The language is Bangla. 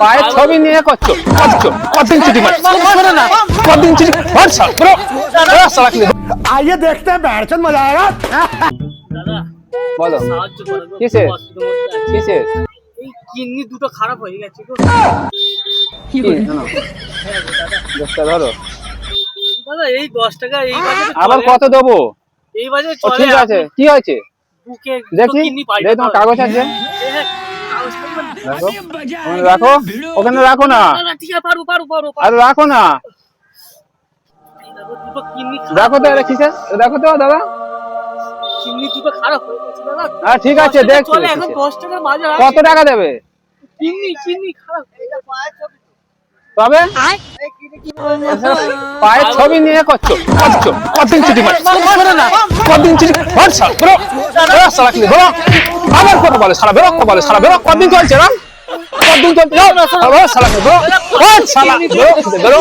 পায়ের ছবি নিয়ে করছ? করছ? কদিন ছুটি না কদিন ছুটি ব্রো আইয়ে দেখতে মজা আয়েগা বলো। কিসে? কিসে? দুটো খারাপ হয়ে গেছে গো। কি দাদা ধরো। দাদা এই 10 টাকা এই আবার কত দেবো? এই চলে ঠিক আছে। কি হয়েছে? বুকে দেখি তোমার কাগজ আছে। রাখো। ওখানে রাখো না। আরে রাখো না। দেখো, দেখো তো কিসে দেখো তো দাদা। হয়ে হ্যাঁ ঠিক আছে আছে। কত টাকা দেবে? হয়ে। তবে পায়ের ছবি নিয়ে করছ? করছ? কদিন চুরি মার না কদিন চুরি হট সাল ব্রো সালা কি ব্রো আবার কথা বলে সারা বেরো বলে সারা বেরক কদিন চলছে না? কদিন চলছে? সারা কি সারা হট সালা বেরো